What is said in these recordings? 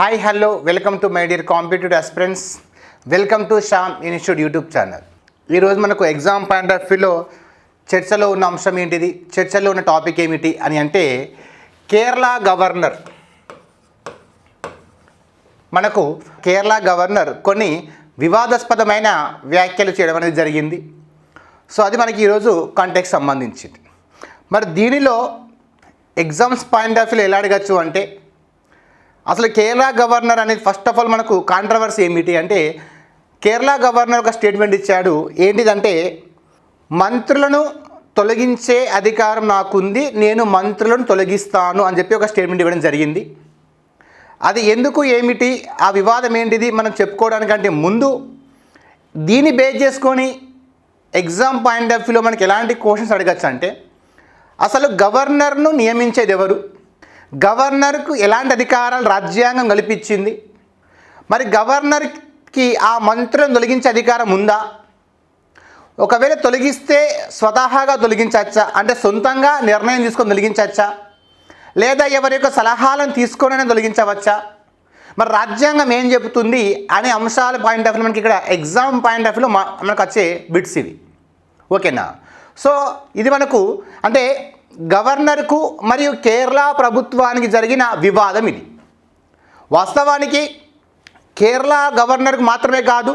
Hi hello welcome to my dear competitive aspirants welcome to Shyam institute YouTube channel ఈరోజు మనకు exam point of వ్యూలో చర్చలో ఉన్న అంశం ఏంటిది? చర్చలో ఉన్న టాపిక్ ఏమిటి అని అంటే కేరళ గవర్నర్. మనకు కేరళ గవర్నర్ కొన్ని వివాదాస్పదమైన వ్యాఖ్యలు చేయడం అనేది జరిగింది. సో అది మనకి ఈరోజు కాంటాక్ట్ సంబంధించింది. మరి దీనిలో ఎగ్జామ్స్ పాయింట్ ఆఫ్ వ్యూలో ఎలా అడగచ్చు అంటే అసలు కేరళ గవర్నర్ అనేది ఫస్ట్ ఆఫ్ ఆల్ మనకు కాంట్రవర్సీ ఏమిటి అంటే కేరళ గవర్నర్ ఒక స్టేట్మెంట్ ఇచ్చాడు. ఏంటిదంటే మంత్రులను తొలగించే అధికారం నాకుంది నేను మంత్రులను తొలగిస్తాను అని చెప్పి ఒక స్టేట్మెంట్ ఇవ్వడం జరిగింది. అది ఎందుకు ఏమిటి ఆ వివాదం ఏంటిది మనం చెప్పుకోవడానికంటే ముందు దీన్ని బేస్ చేసుకొని ఎగ్జామ్ పాయింట్ ఆఫ్ వ్యూలో మనకి ఎలాంటి క్వశ్చన్స్ అడగచ్చు అంటే అసలు గవర్నర్ను నియమించేది ఎవరు? గవర్నర్కు ఎలాంటి అధికారాలు రాజ్యాంగం కల్పించింది? మరి గవర్నర్కి ఆ మంత్రులను తొలగించే అధికారం ఉందా? ఒకవేళ తొలగిస్తే స్వతహాగా తొలగించవచ్చా అంటే సొంతంగా నిర్ణయం తీసుకొని తొలగించవచ్చా లేదా ఎవరి యొక్క సలహాలను తీసుకొని తొలగించవచ్చా? మరి రాజ్యాంగం ఏం చెబుతుంది అనే అంశాల పాయింట్ ఆఫ్ వ్యూ మనకి ఇక్కడ ఎగ్జామ్ పాయింట్ ఆఫ్ వ్యూలో మనకు వచ్చే బిట్స్ ఇవి. ఓకేనా? సో ఇది మనకు అంటే గవర్నర్కు మరియు కేరళ ప్రభుత్వానికి జరిగిన వివాదం ఇది. వాస్తవానికి కేరళ గవర్నర్కు మాత్రమే కాదు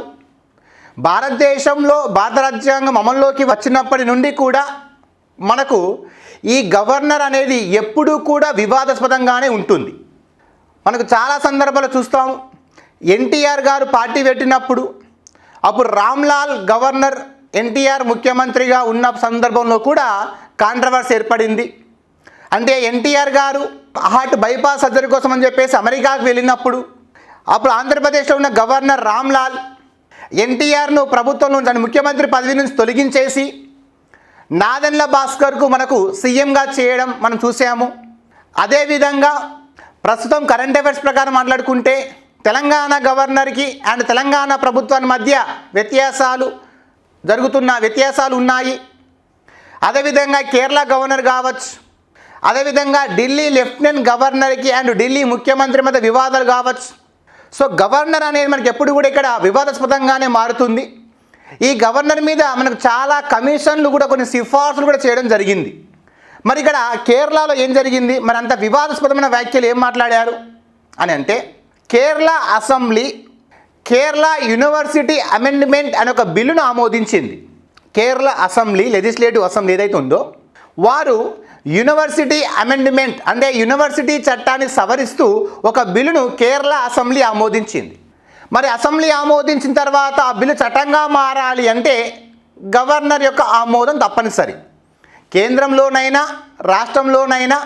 భారతదేశంలో భారత రాజ్యాంగం అమల్లోకి వచ్చినప్పటి నుండి కూడా మనకు ఈ గవర్నర్ అనేది ఎప్పుడూ కూడా వివాదాస్పదంగానే ఉంటుంది. మనకు చాలా సందర్భాలు చూస్తాం ఎన్టీఆర్ గారు పార్టీ పెట్టినప్పుడు అప్పుడు రామ్లాల్ గవర్నర్ ఎన్టీఆర్ ముఖ్యమంత్రిగా ఉన్న సందర్భంలో కూడా కాంట్రవర్సీ ఏర్పడింది. అంటే ఎన్టీఆర్ గారు హార్ట్ బైపాస్ సర్జరీ కోసం అని చెప్పేసి అమెరికాకు వెళ్ళినప్పుడు అప్పుడు ఆంధ్రప్రదేశ్లో ఉన్న గవర్నర్ రామ్లాల్ ఎన్టీఆర్ను ప్రభుత్వం నుంచి ముఖ్యమంత్రి పదవి నుంచి తొలగించేసి నాదెండ్ల భాస్కర్కు మనకు సీఎంగా చేయడం మనం చూసాము. అదేవిధంగా ప్రస్తుతం కరెంట్ అఫైర్స్ ప్రకారం మాట్లాడుకుంటే తెలంగాణ గవర్నర్కి అండ్ తెలంగాణ ప్రభుత్వానికి మధ్య వ్యత్యాసాలు జరుగుతున్న వ్యత్యాసాలు ఉన్నాయి. అదేవిధంగా కేరళ గవర్నర్ కావచ్చు. అదేవిధంగా ఢిల్లీ లెఫ్టినెంట్ గవర్నర్కి అండ్ ఢిల్లీ ముఖ్యమంత్రి మధ్య వివాదాలు కావచ్చు. సో గవర్నర్ అనేది మనకి ఎప్పుడు కూడా ఇక్కడ వివాదాస్పదంగానే మారుతుంది. ఈ గవర్నర్ మీద మనకు చాలా కమిషన్లు కూడా కొన్ని సిఫార్సులు కూడా చేయడం జరిగింది. మరి ఇక్కడ కేరళలో ఏం జరిగింది? మరి అంత వివాదాస్పదమైన వ్యాఖ్యలు ఏం మాట్లాడారు? అని అంటే Kerala assembly Kerala university amendment అనే ఒక బిల్లును ఆమోదించింది. కేరళ అసెంబ్లీ లెజిస్లేటివ్ అసెంబ్లీ ఏదైతే ఉందో వారు యూనివర్సిటీ అమెండ్మెంట్ అంటే యూనివర్సిటీ చట్టాన్ని సవరిస్తూ ఒక బిల్లును కేరళ అసెంబ్లీ ఆమోదించింది. మరి అసెంబ్లీ ఆమోదించిన తర్వాత ఆ బిల్లు చట్టంగా మారాలి అంటే గవర్నర్ యొక్క ఆమోదం తప్పనిసరి. కేంద్రంలోనైనా రాష్ట్రంలోనైనా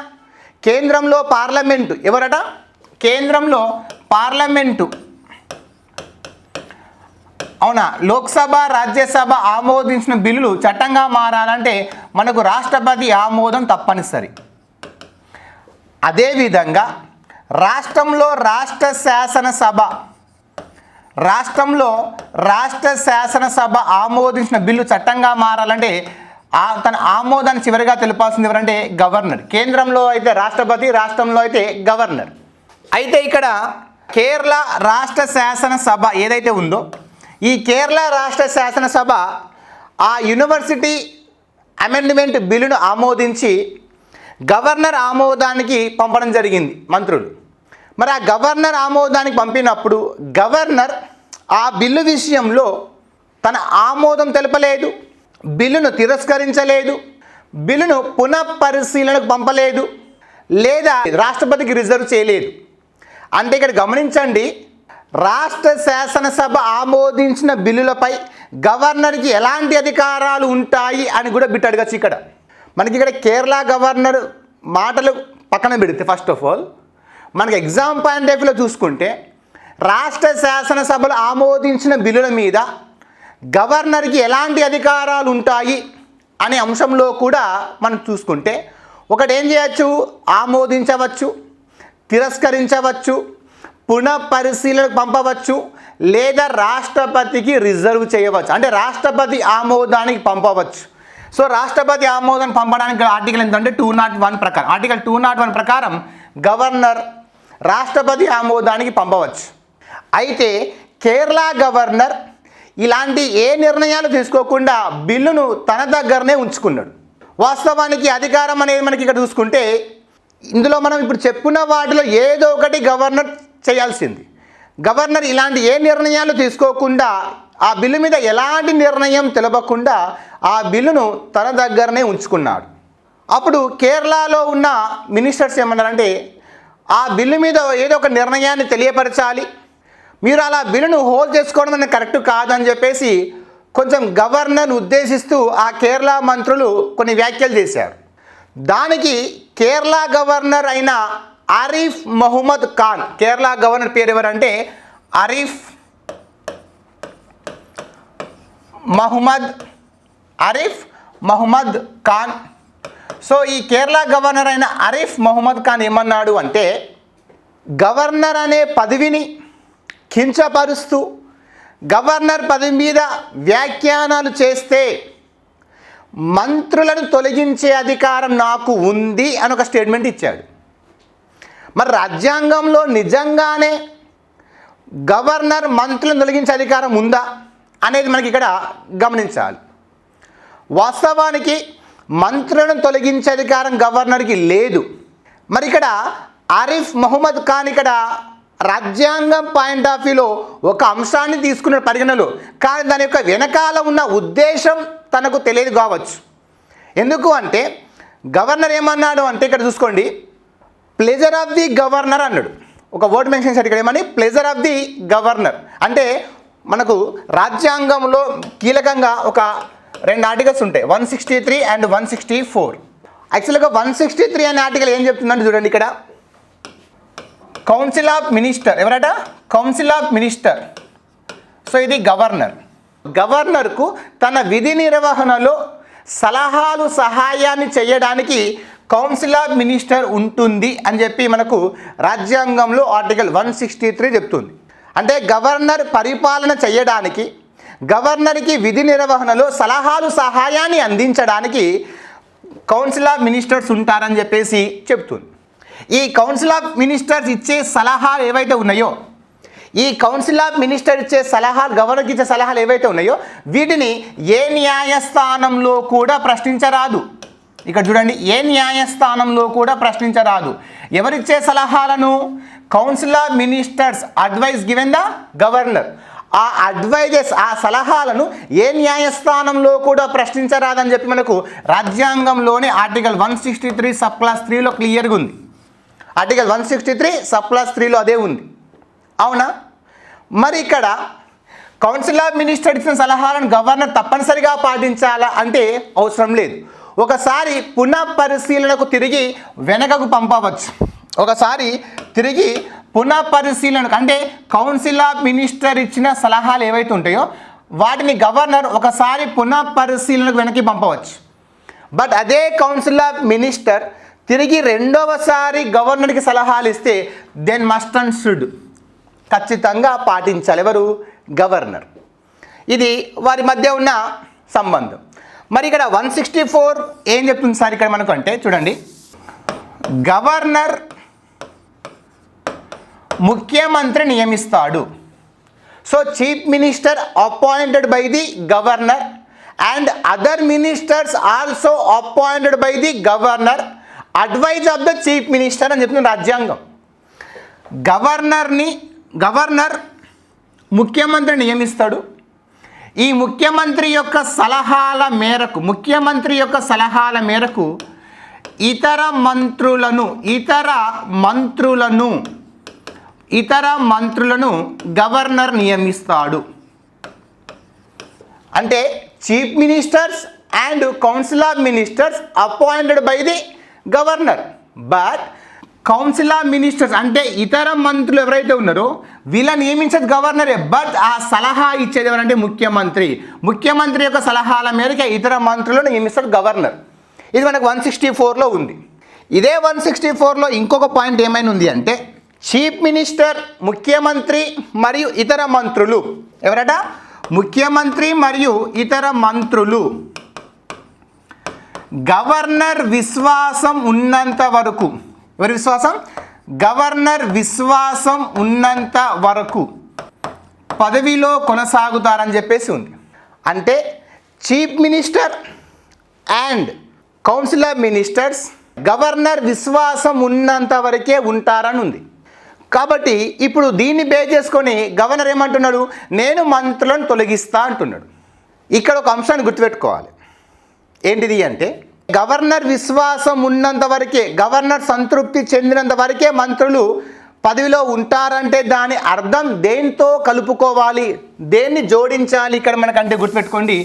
కేంద్రంలో పార్లమెంటు ఎవరట? కేంద్రంలో పార్లమెంటు అవునా? లోక్సభ రాజ్యసభ ఆమోదించిన బిల్లులు చట్టంగా మారాలంటే మనకు రాష్ట్రపతి ఆమోదం తప్పనిసరి. అదేవిధంగా రాష్ట్రంలో రాష్ట్ర శాసనసభ రాష్ట్రంలో రాష్ట్ర శాసనసభ ఆమోదించిన బిల్లు చట్టంగా మారాలంటే తన ఆమోదాన్ని చివరిగా తెలిపాల్సింది ఎవరంటే గవర్నర్. కేంద్రంలో అయితే రాష్ట్రపతి రాష్ట్రంలో అయితే గవర్నర్. అయితే ఇక్కడ కేరళ రాష్ట్ర శాసనసభ ఏదైతే ఉందో ఈ కేరళ రాష్ట్ర శాసనసభ ఆ యూనివర్సిటీ అమెండ్మెంట్ బిల్లును ఆమోదించి గవర్నర్ ఆమోదానికి పంపడం జరిగింది మంత్రులు. మరి ఆ గవర్నర్ ఆమోదానికి పంపినప్పుడు గవర్నర్ ఆ బిల్లు విషయంలో తన ఆమోదం తెలపలేదు బిల్లును తిరస్కరించలేదు బిల్లును పునఃపరిశీలనకు పంపలేదు లేదా రాష్ట్రపతికి రిజర్వ్ చేయలేదు. అంటే ఇక్కడ గమనించండి రాష్ట్ర శాసనసభ ఆమోదించిన బిల్లులపై గవర్నర్కి ఎలాంటి అధికారాలు ఉంటాయి అని కూడా బిట్ అడగచ్చు ఇక్కడ మనకి ఇక్కడ కేరళ గవర్నర్ మాటలు పక్కన పెడితే ఫస్ట్ ఆఫ్ ఆల్ మనకి ఎగ్జామ్ పాయింట్ ఆఫ్ వ్యూలో చూసుకుంటే రాష్ట్ర శాసనసభలు ఆమోదించిన బిల్లుల మీద గవర్నర్కి ఎలాంటి అధికారాలు ఉంటాయి అనే అంశంలో కూడా మనం చూసుకుంటే ఒకటి ఏం చేయొచ్చు? ఆమోదించవచ్చు తిరస్కరించవచ్చు పునఃపరిశీలనకు పంపవచ్చు లేదా రాష్ట్రపతికి రిజర్వ్ చేయవచ్చు. అంటే రాష్ట్రపతి ఆమోదానికి పంపవచ్చు. సో రాష్ట్రపతి ఆమోదాన్ని పంపడానికి ఆర్టికల్ ఏంటంటే టూ నాట్ వన్ ప్రకారం. ఆర్టికల్ టూ నాట్ వన్ ప్రకారం గవర్నర్ రాష్ట్రపతి ఆమోదానికి పంపవచ్చు. అయితే కేరళ గవర్నర్ ఇలాంటి ఏ నిర్ణయాలు తీసుకోకుండా బిల్లును తన దగ్గరనే ఉంచుకున్నాడు. వాస్తవానికి అధికారం అనేది మనకి ఇక్కడ చూసుకుంటే ఇందులో మనం ఇప్పుడు చెప్పుకున్న వాటిలో ఏదో ఒకటి గవర్నర్ చేయాల్సింది. గవర్నర్ ఇలాంటి ఏ నిర్ణయాలు తీసుకోకుండా ఆ బిల్లు మీద ఎలాంటి నిర్ణయం తెలపకుండా ఆ బిల్లును తన దగ్గరనే ఉంచుకున్నాడు. అప్పుడు కేరళలో ఉన్న మినిస్టర్స్ ఏమన్నారంటే ఆ బిల్లు మీద ఏదో ఒక నిర్ణయాన్ని తెలియపరచాలి. మీరు అలా బిల్లును హోల్డ్ చేసుకోవడం అనేది కరెక్ట్ కాదని చెప్పేసి కొంచెం గవర్నర్ను ఉద్దేశిస్తూ ఆ కేరళ మంత్రులు కొన్ని వ్యాఖ్యలు చేశారు. దానికి కేరళ గవర్నర్ అయిన ఆరిఫ్ మహమ్మద్ ఖాన్ కేరళ గవర్నర్ పేరు ఎవరంటే అరీఫ్ మహమ్మద్ ఆరిఫ్ మహమ్మద్ ఖాన్. సో ఈ కేరళ గవర్నర్ అయిన అరీఫ్ మహమ్మద్ ఖాన్ ఏమన్నాడు అంటే గవర్నర్ అనే పదవిని కించపరుస్తూ గవర్నర్ పదవి మీద వ్యాఖ్యానాలు చేస్తే మంత్రులను తొలగించే అధికారం నాకు ఉంది అని ఒక స్టేట్మెంట్ ఇచ్చాడు. మరి రాజ్యాంగంలో నిజంగానే గవర్నర్ మంత్రులను తొలగించే అధికారం ఉందా అనేది మనకి ఇక్కడ గమనించాలి. వాస్తవానికి మంత్రులను తొలగించే అధికారం గవర్నర్కి లేదు. మరి ఇక్కడ ఆరిఫ్ మహమ్మద్ ఖాన్ ఇక్కడ రాజ్యాంగం పాయింట్ ఆఫ్ వ్యూలో ఒక అంశాన్ని తీసుకున్న పరిగణలో కానీ దాని యొక్క వెనకాల ఉన్న ఉద్దేశం తనకు తెలియదు కావచ్చు. ఎందుకు అంటే గవర్నర్ ఏమన్నాడు అంటే ఇక్కడ చూసుకోండి ప్లెజర్ ఆఫ్ ది గవర్నర్ అన్నాడు. ఒక వర్డ్ మెన్షన్ చేశాడు ఇక్కడ ఏమని? ప్లెజర్ ఆఫ్ ది గవర్నర్ అంటే మనకు రాజ్యాంగంలో కీలకంగా ఒక రెండు ఆర్టికల్స్ ఉంటాయి. One sixty three and one sixty four యాక్చువల్గా వన్ సిక్స్టీ త్రీ అనే ఆర్టికల్ ఏం చెప్తుందంటే చూడండి ఇక్కడ. కౌన్సిల్ ఆఫ్ మినిస్టర్ ఎవరట? కౌన్సిల్ ఆఫ్ మినిస్టర్ సో ఇది గవర్నర్ గవర్నర్కు తన విధి నిర్వహణలో సలహాలు సహాయాన్ని చేయడానికి కౌన్సిల్ ఆఫ్ మినిస్టర్ ఉంటుంది అని చెప్పి మనకు రాజ్యాంగంలో ఆర్టికల్ వన్ సిక్స్టీ త్రీ చెప్తుంది. అంటే గవర్నర్ పరిపాలన చేయడానికి గవర్నర్కి విధి నిర్వహణలో సలహాలు సహాయాన్ని అందించడానికి కౌన్సిల్ ఆఫ్ మినిస్టర్స్ ఉంటారని చెప్పేసి చెప్తుంది. ఈ కౌన్సిల్ ఆఫ్ మినిస్టర్స్ ఇచ్చే సలహాలు ఏవైతే ఉన్నాయో ఈ కౌన్సిల్ ఆఫ్ మినిస్టర్ ఇచ్చే సలహాలు గవర్నర్కి ఇచ్చే సలహాలు ఏవైతే ఉన్నాయో వీటిని ఏ న్యాయస్థానంలో కూడా ప్రశ్నించరాదు. ఇక్కడ చూడండి ఏ న్యాయస్థానంలో కూడా ప్రశ్నించరాదు. ఎవరిచ్చే సలహాలను council of ministers advice given the governor. ఆ అడ్వైజెస్ ఆ సలహాలను ఏ న్యాయస్థానంలో కూడా ప్రశ్నించరాదని చెప్పి మనకు రాజ్యాంగంలోని article one sixty three sub clause త్రీలో క్లియర్గా ఉంది. Article one sixty three sub clause త్రీలో అదే ఉంది. అవునా? మరి ఇక్కడ కౌన్సిల్ ఆఫ్ మినిస్టర్ ఇచ్చిన సలహాలను గవర్నర్ తప్పనిసరిగా పాటించాలా అంటే అవసరం లేదు. ఒకసారి పునః పరిశీలనకు తిరిగి వెనకకు పంపవచ్చు. ఒకసారి తిరిగి పునః పరిశీలనకు అంటే కౌన్సిల్ ఆఫ్ మినిస్టర్ ఇచ్చిన సలహాలు ఏవైతే ఉంటాయో వాటిని గవర్నర్ ఒకసారి పునః పరిశీలనకు వెనక్కి పంపవచ్చు. బట్ అదే కౌన్సిల్ ఆఫ్ మినిస్టర్ తిరిగి రెండవసారి గవర్నర్కి సలహాలు ఇస్తే దెన్ మస్ట్ అండ్ షుడ్ ఖచ్చితంగా పాటించాలి ఎవరు? గవర్నర్. ఇది వారి మధ్య ఉన్న సంబంధం. మరి ఇక్కడ వన్ సిక్స్టీ ఫోర్ ఏం చెప్తుంది సార్ ఇక్కడ మనకు అంటే? చూడండి. గవర్నర్ ముఖ్యమంత్రి నియమిస్తాడు. So chief minister appointed by the governor and other ministers also appointed by the governor. Advice of the chief minister అని చెప్తుంది రాజ్యాంగం. గవర్నర్ని గవర్నర్ ముఖ్యమంత్రి నియమిస్తాడు. ఈ ముఖ్యమంత్రి యొక్క సలహాల మేరకు ముఖ్యమంత్రి యొక్క సలహాల మేరకు ఇతర మంత్రులను ఇతర మంత్రులను ఇతర మంత్రులను గవర్నర్ నియమిస్తాడు. అంటే chief ministers and council of ministers appointed by the governor. But council of ministers అంటే ఇతర మంత్రులు ఎవరైతే ఉన్నారో వీళ్ళని నియమించేది గవర్నరే. బట్ ఆ సలహా ఇచ్చేది ఎవరంటే ముఖ్యమంత్రి. ముఖ్యమంత్రి యొక్క సలహాల మేరకు ఇతర మంత్రులను నియమిస్తాడు గవర్నర్. ఇది మనకు వన్ సిక్స్టీ ఫోర్లో ఉంది. ఇదే వన్ సిక్స్టీ ఫోర్లో ఇంకొక పాయింట్ ఏమైనా ఉంది అంటే చీఫ్ మినిస్టర్ ముఖ్యమంత్రి మరియు ఇతర మంత్రులు. ఎవరట? ముఖ్యమంత్రి మరియు ఇతర మంత్రులు. గవర్నర్ విశ్వాసం ఉన్నంత వరకు ఎవరి విశ్వాసం? గవర్నర్ విశ్వాసం ఉన్నంత వరకు పదవిలో కొనసాగుతారని చెప్పేసి ఉంది. అంటే chief minister and council of ministers governor విశ్వాసం ఉన్నంత వరకే ఉంటారని ఉంది. కాబట్టి ఇప్పుడు దీన్ని బే చేసుకొని గవర్నర్ ఏమంటున్నాడు? నేను మంత్రులను తొలగిస్తా అంటున్నాడు. ఇక్కడ ఒక అంశాన్ని గుర్తుపెట్టుకోవాలి. ఏంటిది అంటే గవర్నర్ విశ్వాసం ఉన్నంత వరకే గవర్నర్ సంతృప్తి చెందినంత వరకే మంత్రులు పదవిలో ఉంటారంటే దాని అర్థం దేంతో కలుపుకోవాలి? దేన్ని జోడించాలి? ఇక్కడ మనకంటే గుర్తుపెట్టుకోండి.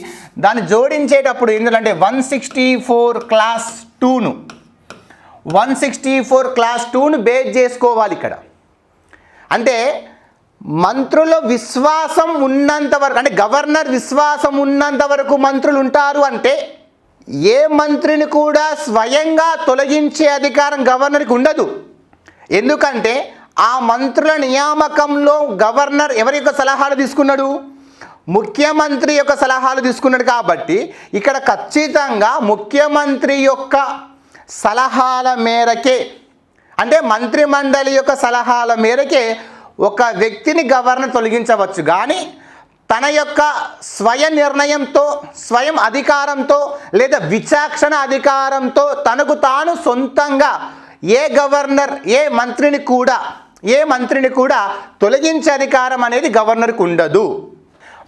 దాన్ని జోడించేటప్పుడు ఎందుకంటే వన్ సిక్స్టీ ఫోర్ క్లాస్ టూను వన్ సిక్స్టీ ఫోర్ క్లాస్ టూను బేస్ చేసుకోవాలి ఇక్కడ. అంటే మంత్రుల విశ్వాసం ఉన్నంత వరకు అంటే గవర్నర్ విశ్వాసం ఉన్నంత వరకు మంత్రులు ఉంటారు అంటే ఏ మంత్రిని కూడా స్వయంగా తొలగించే అధికారం గవర్నర్కి ఉండదు. ఎందుకంటే ఆ మంత్రుల నియామకంలో గవర్నర్ ఎవరి యొక్క సలహాలు తీసుకున్నాడు? ముఖ్యమంత్రి యొక్క సలహాలు తీసుకున్నాడు కాబట్టి ఇక్కడ ఖచ్చితంగా ముఖ్యమంత్రి యొక్క సలహాల మేరకే అంటే మంత్రిమండలి యొక్క సలహాల మేరకే ఒక వ్యక్తిని గవర్నర్ తొలగించవచ్చు. కానీ తన యొక్క స్వయ నిర్ణయంతో స్వయం అధికారంతో లేదా విచక్షణ అధికారంతో తనకు తాను సొంతంగా ఏ గవర్నర్ ఏ మంత్రిని కూడా ఏ మంత్రిని కూడా తొలగించే అధికారం అనేది గవర్నర్కు ఉండదు.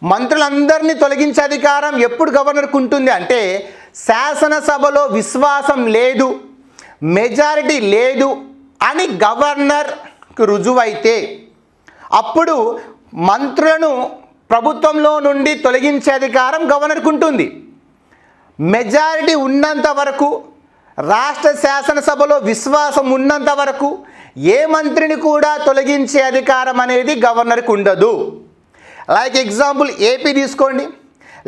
మంత్రులందరినీ తొలగించే అధికారం ఎప్పుడు గవర్నర్కు ఉంటుంది అంటే శాసనసభలో విశ్వాసం లేదు మెజారిటీ లేదు అని గవర్నర్కి రుజువైతే అప్పుడు మంత్రులను ప్రభుత్వంలో నుండి తొలగించే అధికారం గవర్నర్కు ఉంటుంది. మెజారిటీ ఉన్నంత వరకు రాష్ట్ర శాసనసభలో విశ్వాసం ఉన్నంత వరకు ఏ మంత్రిని కూడా తొలగించే అధికారం అనేది గవర్నర్కి ఉండదు. లైక్ ఎగ్జాంపుల్ ఏపీ తీసుకోండి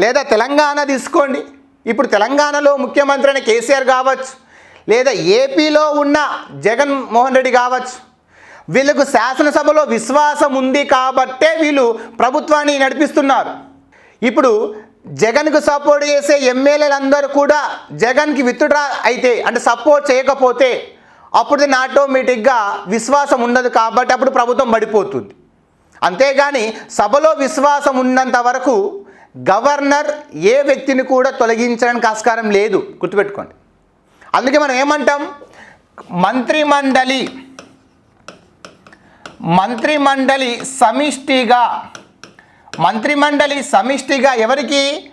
లేదా తెలంగాణ తీసుకోండి. ఇప్పుడు తెలంగాణలో ముఖ్యమంత్రి అయిన కేసీఆర్ కావచ్చు లేదా ఏపీలో ఉన్న జగన్మోహన్ రెడ్డి కావచ్చు వీళ్ళకు శాసనసభలో విశ్వాసం ఉంది కాబట్టే వీళ్ళు ప్రభుత్వాన్ని నడిపిస్తున్నారు. ఇప్పుడు జగన్కు సపోర్ట్ చేసే ఎమ్మెల్యేలందరూ కూడా జగన్కి విత్డ్రా అయితే అంటే సపోర్ట్ చేయకపోతే అప్పుడు దీన్ని ఆటోమేటిక్గా విశ్వాసం ఉండదు కాబట్టి అప్పుడు ప్రభుత్వం పడిపోతుంది. అంతేగాని సభలో విశ్వాసం ఉన్నంత వరకు గవర్నర్ ఏ వ్యక్తిని కూడా తొలగించడానికి ఆస్కారం లేదు. గుర్తుపెట్టుకోండి. అందుకే మనం ఏమంటాం? మంత్రిమండలి మంత్రిమండలి సమిష్టిగా మంత్రిమండలి సమిష్టిగా ఎవరికి?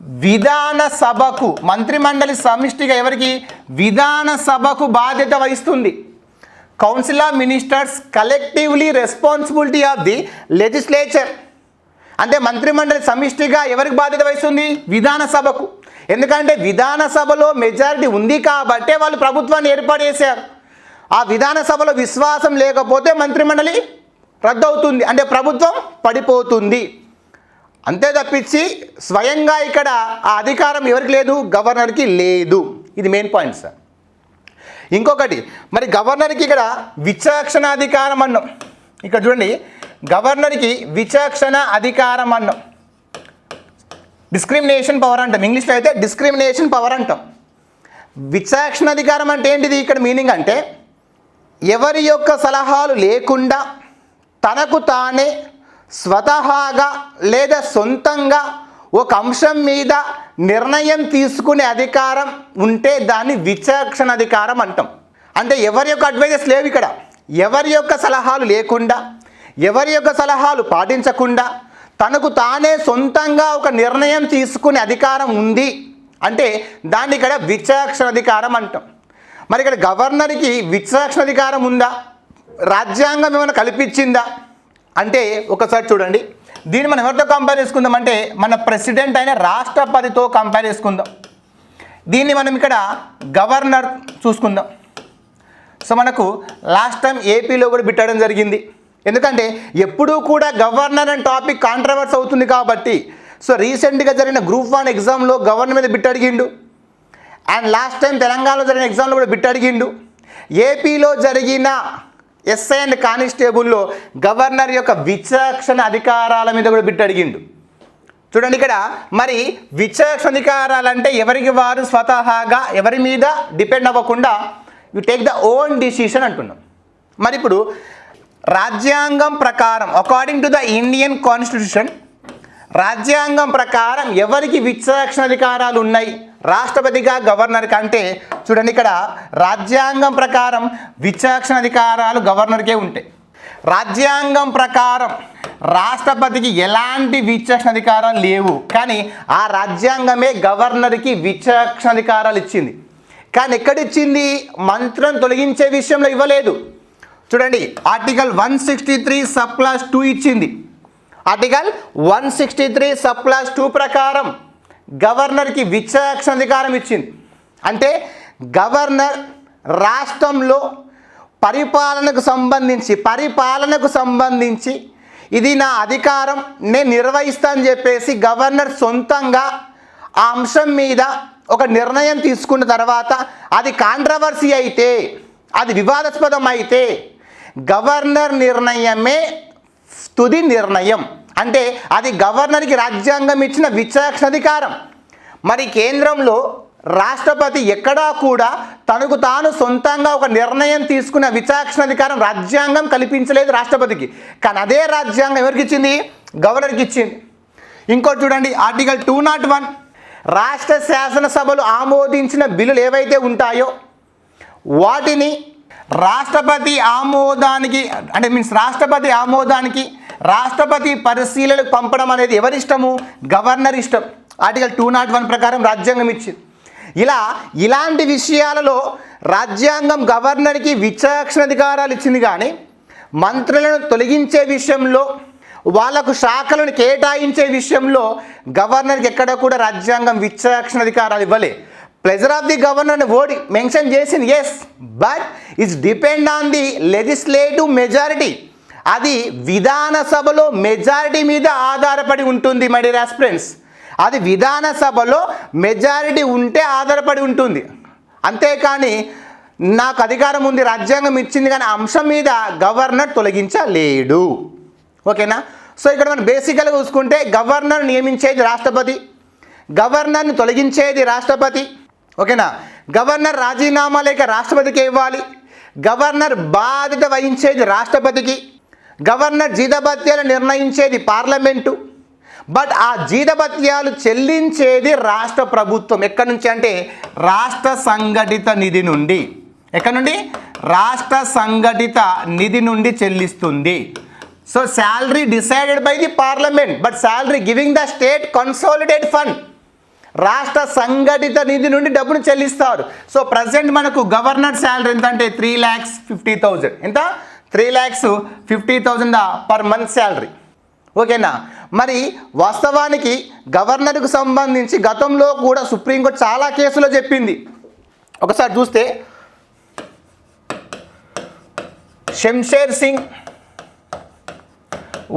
విధాన సభకు మంత్రిమండలి సమిష్టిగా ఎవరికి? విధాన సభకు బాధ్యత వహిస్తుంది. Council of ministers collectively responsibility of the legislature. అంటే మంత్రిమండలి సమిష్టిగా ఎవరికి బాధ్యత వహిస్తుంది? విధాన సభకు ఎందుకంటే విధాన సభలో మెజారిటీ ఉంది కాబట్టే వాళ్ళు ప్రభుత్వాన్ని ఏర్పాటు చేశారు. ఆ విధాన సభలో విశ్వాసం లేకపోతే మంత్రిమండలి రద్దవుతుంది. అంటే ప్రభుత్వం పడిపోతుంది. అంతే తప్పించి స్వయంగా ఇక్కడ ఆ అధికారం ఎవరికి లేదు? గవర్నర్కి లేదు. ఇది మెయిన్ పాయింట్ సార్. ఇంకొకటి మరి గవర్నర్కి ఇక్కడ విచక్షణ అధికారం అన్నాం. ఇక్కడ చూడండి గవర్నర్కి విచక్షణ అధికారం అన్నాం. డిస్క్రిమినేషన్ పవర్ అంటాం. ఇంగ్లీష్లో అయితే డిస్క్రిమినేషన్ పవర్ అంటాం. విచక్షణ అధికారం అంటే ఏంటిది? ఇక్కడ మీనింగ్ అంటే ఎవరి యొక్క సలహాలు లేకుండా తనకు తానే స్వతహాగా లేదా సొంతంగా ఒక అంశం మీద నిర్ణయం తీసుకునే అధికారం ఉంటే దాన్ని విచక్షణ అధికారం అంటాం. అంటే ఎవరి యొక్క అడ్వైజెస్ లేవు ఇక్కడ. ఎవరి యొక్క సలహాలు లేకుండా ఎవరి యొక్క సలహాలు పాటించకుండా తనకు తానే సొంతంగా ఒక నిర్ణయం తీసుకునే అధికారం ఉంది అంటే దాన్ని ఇక్కడ విచక్షణ అధికారం అంటాం. మరి ఇక్కడ గవర్నర్కి విచక్షణ అధికారం ఉందా? రాజ్యాంగం ఏమైనా కల్పించిందా? అంటే ఒకసారి చూడండి. దీన్ని మనం ఎవరితో కంపేర్ చేసుకుందాం అంటే మన ప్రెసిడెంట్ అయిన రాష్ట్రపతితో కంపేర్ చేసుకుందాం. దీన్ని మనం ఇక్కడ గవర్నర్ చూసుకుందాం. సో మనకు లాస్ట్ టైం ఏపీలో కూడా పెట్టడం జరిగింది. ఎందుకంటే ఎప్పుడూ కూడా గవర్నర్ అనే టాపిక్ కాంట్రవర్స్ అవుతుంది కాబట్టి. సో రీసెంట్గా జరిగిన గ్రూప్ వన్ ఎగ్జామ్లో గవర్నర్ మీద బిట్ అడిగిండు అండ్ లాస్ట్ టైం తెలంగాణలో జరిగిన ఎగ్జామ్లో కూడా బిట్ అడిగిండు. ఏపీలో జరిగిన ఎస్ఐ అండ్ కానిస్టేబుల్లో గవర్నర్ యొక్క విచక్షణ అధికారాల మీద కూడా బిట్ అడిగిండు. చూడండి ఇక్కడ మరి విచక్షణ అధికారాలు అంటే ఎవరికి వారు స్వతహాగా ఎవరి మీద డిపెండ్ అవ్వకుండా you take the own decision అంటున్నాం. మరి ఇప్పుడు రాజ్యాంగం ప్రకారం according to the Indian constitution రాజ్యాంగం ప్రకారం ఎవరికి విచక్షణ అధికారాలు ఉన్నాయి? రాష్ట్రపతిగా గవర్నర్ కంటే చూడండి ఇక్కడ రాజ్యాంగం ప్రకారం విచక్షణ అధికారాలు గవర్నర్కే ఉంటాయి రాజ్యాంగం ప్రకారం రాష్ట్రపతికి ఎలాంటి విచక్షణ అధికారాలు లేవు. కానీ ఆ రాజ్యాంగమే గవర్నర్కి విచక్షణ అధికారాలు ఇచ్చింది. కానీ ఎక్కడిచ్చింది? మంత్రం తొలగించే విషయంలో ఇవ్వలేదు. చూడండి article one sixty three sub clause two ఇచ్చింది. Article one sixty three sub clause two ప్రకారం గవర్నర్కి విచక్షణ అధికారం ఇచ్చింది. అంటే గవర్నర్ రాష్ట్రంలో పరిపాలనకు సంబంధించి పరిపాలనకు సంబంధించి ఇది నా అధికారం నేను నిర్వహిస్తానని చెప్పేసి గవర్నర్ సొంతంగా ఆ అంశం మీద ఒక నిర్ణయం తీసుకున్న తర్వాత అది కాంట్రవర్సీ అయితే అది వివాదాస్పదం అయితే గవర్నర్ నిర్ణయమే తుది నిర్ణయం. అంటే అది గవర్నర్కి రాజ్యాంగం ఇచ్చిన విచక్షణాధికారం. మరి కేంద్రంలో రాష్ట్రపతి ఎక్కడా కూడా తనకు తాను సొంతంగా ఒక నిర్ణయం తీసుకున్న విచక్షణ అధికారం రాజ్యాంగం కల్పించలేదు రాష్ట్రపతికి. కానీ అదే రాజ్యాంగం ఎవరికి ఇచ్చింది? గవర్నర్కి ఇచ్చింది. ఇంకోటి చూడండి ఆర్టికల్ టూ నాట్ వన్. రాష్ట్ర శాసనసభలు ఆమోదించిన బిల్లులు ఏవైతే ఉంటాయో వాటిని రాష్ట్రపతి ఆమోదానికి అంటే మీన్స్ రాష్ట్రపతి ఆమోదానికి రాష్ట్రపతి పరిశీలనకు పంపడం అనేది ఎవరిష్టము? గవర్నర్ ఇష్టం. ఆర్టికల్ టూ నాట్ వన్ ప్రకారం రాజ్యాంగం ఇచ్చింది. ఇలా ఇలాంటి విషయాలలో రాజ్యాంగం గవర్నర్కి విచక్షణ అధికారాలు ఇచ్చింది కానీ మంత్రులను తొలగించే విషయంలో వాళ్ళకు శాఖలను కేటాయించే విషయంలో గవర్నర్కి ఎక్కడ కూడా రాజ్యాంగం విచక్షణ అధికారాలు ఇవ్వలే. ప్లెజర్ ఆఫ్ ది గవర్నర్ ఓడి మెన్షన్ చేసింది. Yes but it's depend on the legislative majority అది విధాన సభలో మెజారిటీ మీద ఆధారపడి ఉంటుంది మై డియర్ ఆస్పిరెంట్స్ అది విధాన సభలో మెజారిటీ ఉంటే ఆధారపడి ఉంటుంది. అంతేకాని నాకు అధికారం ఉంది రాజ్యాంగం ఇచ్చింది కానీ అంశం మీద గవర్నర్ తొలగించలేడు. ఓకేనా? సో ఇక్కడ మనం బేసికల్గా చూసుకుంటే గవర్నర్ నియమించేది రాష్ట్రపతి. గవర్నర్ని తొలగించేది రాష్ట్రపతి. ఓకేనా? గవర్నర్ రాజీనామా లేక రాష్ట్రపతికి ఇవ్వాలి. గవర్నర్ బాధ్యత వహించేది రాష్ట్రపతికి. గవర్నర్ జీతభత్యాలు నిర్ణయించేది పార్లమెంటు. బట్ ఆ జీతభత్యాలు చెల్లించేది రాష్ట్ర ప్రభుత్వం. ఎక్కడి నుంచి అంటే రాష్ట్ర సంఘటిత నిధి నుండి. ఎక్కడి నుండి? రాష్ట్ర సంఘటిత నిధి నుండి చెల్లిస్తుంది. So salary decided by the parliament. But salary giving the state consolidate fund. రాష్ట్ర సంఘటిత నిధి నుండి డబ్బును చెల్లిస్తారు సో ప్రజెంట్ మనకు గవర్నర్ శాలరీ ఎంత అంటే త్రీ ల్యాక్స్ ఫిఫ్టీ థౌజండ్. ఎంత? Three lakhs fifty thousand per month salary. ఓకేనా? మరి వాస్తవానికి గవర్నర్కు సంబంధించి గతంలో కూడా సుప్రీంకోర్టు చాలా కేసులో చెప్పింది. ఒకసారి చూస్తే Shamsher Singh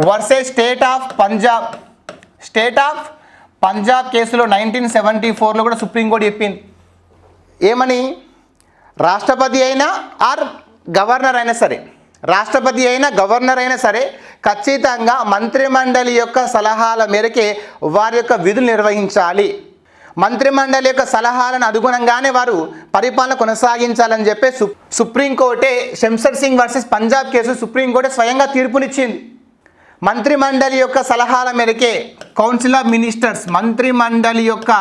versus state of Punjab. State of Punjab కేసులో నైన్టీన్ సెవెంటీ ఫోర్లో కూడా సుప్రీంకోర్టు చెప్పింది. ఏమని? రాష్ట్రపతి అయినా ఆర్ గవర్నర్ అయినా సరే రాష్ట్రపతి అయినా గవర్నర్ అయినా సరే ఖచ్చితంగా మంత్రిమండలి యొక్క సలహాల మేరకే వారి యొక్క విధులు నిర్వహించాలి. మంత్రిమండలి యొక్క సలహాలను అనుగుణంగానే వారు పరిపాలన కొనసాగించాలని చెప్పి సు సుప్రీంకోర్టే శంసర్ సింగ్ వర్సెస్ పంజాబ్ కేసు సుప్రీంకోర్టే స్వయంగా తీర్పునిచ్చింది. మంత్రిమండలి యొక్క సలహాల మేరకే కౌన్సిల్ ఆఫ్ మినిస్టర్స్ మంత్రిమండలి యొక్క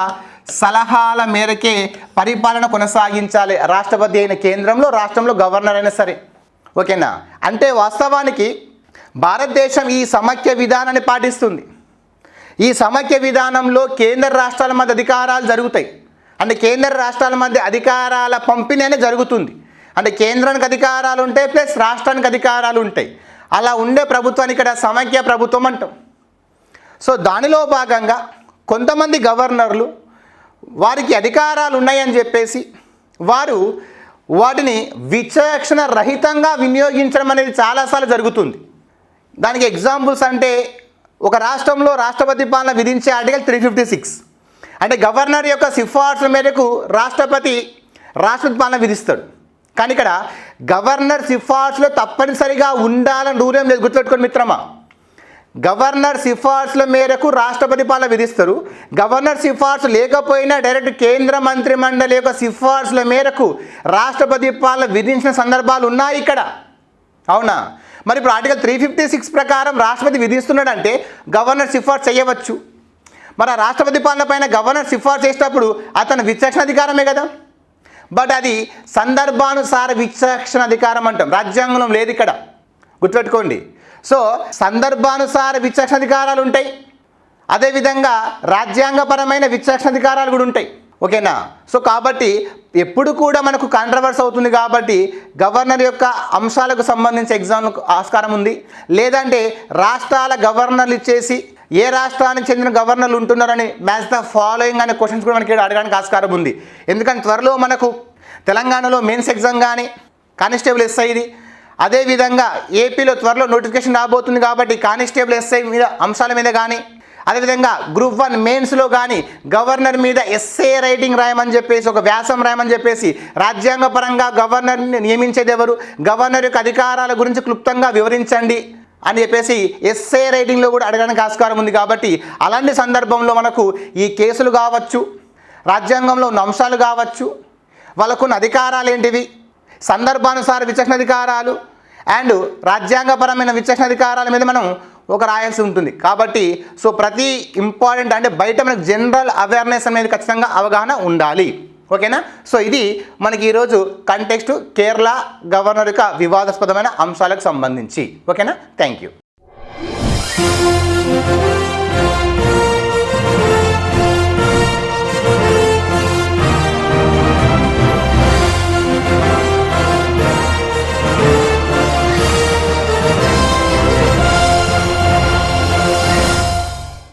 సలహాల మేరకే పరిపాలన కొనసాగించాలి. రాష్ట్రపతి అయిన కేంద్రంలో రాష్ట్రంలో గవర్నర్ అయినా సరే. ఓకేనా? అంటే వాస్తవానికి భారతదేశం ఈ సమాఖ్య విధానాన్ని పాటిస్తుంది. ఈ సమాఖ్య విధానంలో కేంద్ర రాష్ట్రాల మధ్య అధికారాలు జరుగుతాయి. అంటే కేంద్ర రాష్ట్రాల మధ్య అధికారాల పంపిణీ అనేది జరుగుతుంది. అంటే కేంద్రానికి అధికారాలు ఉంటాయి ప్లస్ రాష్ట్రానికి అధికారాలు ఉంటాయి. అలా ఉండే ప్రభుత్వాన్ని ఇక్కడ సమైక్య ప్రభుత్వం అంటాం. సో దానిలో భాగంగా కొంతమంది గవర్నర్లు వారికి అధికారాలు ఉన్నాయని చెప్పేసి వారు వాటిని విచక్షణ రహితంగా వినియోగించడం అనేది చాలాసార్లు జరుగుతుంది. దానికి ఎగ్జాంపుల్స్ అంటే ఒక రాష్ట్రంలో రాష్ట్రపతి పాలన విధించే ఆర్టికల్ త్రీ ఫిఫ్టీ సిక్స్. అంటే గవర్నర్ యొక్క సిఫార్సుల మేరకు రాష్ట్రపతి రాష్ట్రపతి పాలన విధిస్తాడు. కానీ ఇక్కడ గవర్నర్ సిఫార్సులో తప్పనిసరిగా ఉండాలని రూల్ ఏం లేదు. గుర్తుపెట్టుకోండి మిత్రమా. గవర్నర్ సిఫార్సుల మేరకు రాష్ట్రపతి పాలన విధిస్తారు. గవర్నర్ సిఫార్సు లేకపోయినా డైరెక్ట్ కేంద్ర మంత్రి మండలి యొక్క సిఫార్సుల మేరకు రాష్ట్రపతి పాలన విధించిన సందర్భాలు ఉన్నాయి ఇక్కడ. అవునా? మరి ఇప్పుడు ఆర్టికల్ త్రీ ఫిఫ్టీ సిక్స్ ప్రకారం రాష్ట్రపతి విధిస్తున్నాడంటే గవర్నర్ సిఫార్సు చేయవచ్చు. మరి ఆ రాష్ట్రపతి పాలన పైన గవర్నర్ సిఫార్సు చేసేటప్పుడు అతను విచక్షణ అధికారమే కదా. బట్ అది సందర్భానుసార విచక్షణ అధికారం అంటాం. రాజ్యాంగంలో లేదు ఇక్కడ. గుర్తుపెట్టుకోండి. సో సందర్భానుసార విచక్షణ అధికారాలు ఉంటాయి. అదేవిధంగా రాజ్యాంగపరమైన విచక్షణ అధికారాలు కూడా ఉంటాయి. ఓకేనా? సో కాబట్టి ఎప్పుడు కూడా మనకు కాంట్రవర్స్ అవుతుంది కాబట్టి గవర్నర్ యొక్క అంశాలకు సంబంధించి ఎగ్జామ్లకు ఆస్కారం ఉంది. లేదంటే రాష్ట్రాల గవర్నర్లు ఇచ్చేసి ఏ రాష్ట్రానికి చెందిన గవర్నర్లు ఉంటున్నారని మ్యాచ్ ద ఫాలోయింగ్ అనే క్వశ్చన్స్ కూడా మనకి అడగడానికి ఆస్కారం ఉంది. ఎందుకంటే త్వరలో మనకు తెలంగాణలో మెయిన్స్ ఎగ్జామ్ కానీ కానిస్టేబుల్ ఎస్ఐది అదేవిధంగా ఏపీలో త్వరలో నోటిఫికేషన్ రాబోతుంది కాబట్టి కానిస్టేబుల్ ఎస్ఐ మీద అంశాల మీద కానీ అదేవిధంగా గ్రూప్ వన్ మెయిన్స్లో కానీ గవర్నర్ మీద ఎస్ఏ రైటింగ్ రాయమని చెప్పేసి ఒక వ్యాసం రాయమని చెప్పేసి రాజ్యాంగపరంగా గవర్నర్ని నియమించేది ఎవరు? గవర్నర్ యొక్క అధికారాల గురించి క్లుప్తంగా వివరించండి. అని చెప్పేసి ఎస్ఏ రైటింగ్లో కూడా అడగడానికి ఆస్కారం ఉంది కాబట్టి అలాంటి సందర్భంలో మనకు ఈ కేసులు కావచ్చు రాజ్యాంగంలో ఉన్న అంశాలు కావచ్చు వాళ్ళకున్న అధికారాలు ఏంటివి సందర్భానుసార విచక్షణ అధికారాలు అండ్ రాజ్యాంగపరమైన విచక్షణ అధికారాల మీద మనం ఒక రాయాల్సి ఉంటుంది. కాబట్టి సో ప్రతి ఇంపార్టెంట్ అంటే బయట మనకు జనరల్ అవేర్నెస్ అనేది ఖచ్చితంగా అవగాహన ఉండాలి. ఓకేనా? సో ఇది మనకి ఈరోజు కంటెక్స్ట్ కేరళ గవర్నర్ యొక్క వివాదాస్పదమైన అంశాలకు సంబంధించి. ఓకేనా? Thank you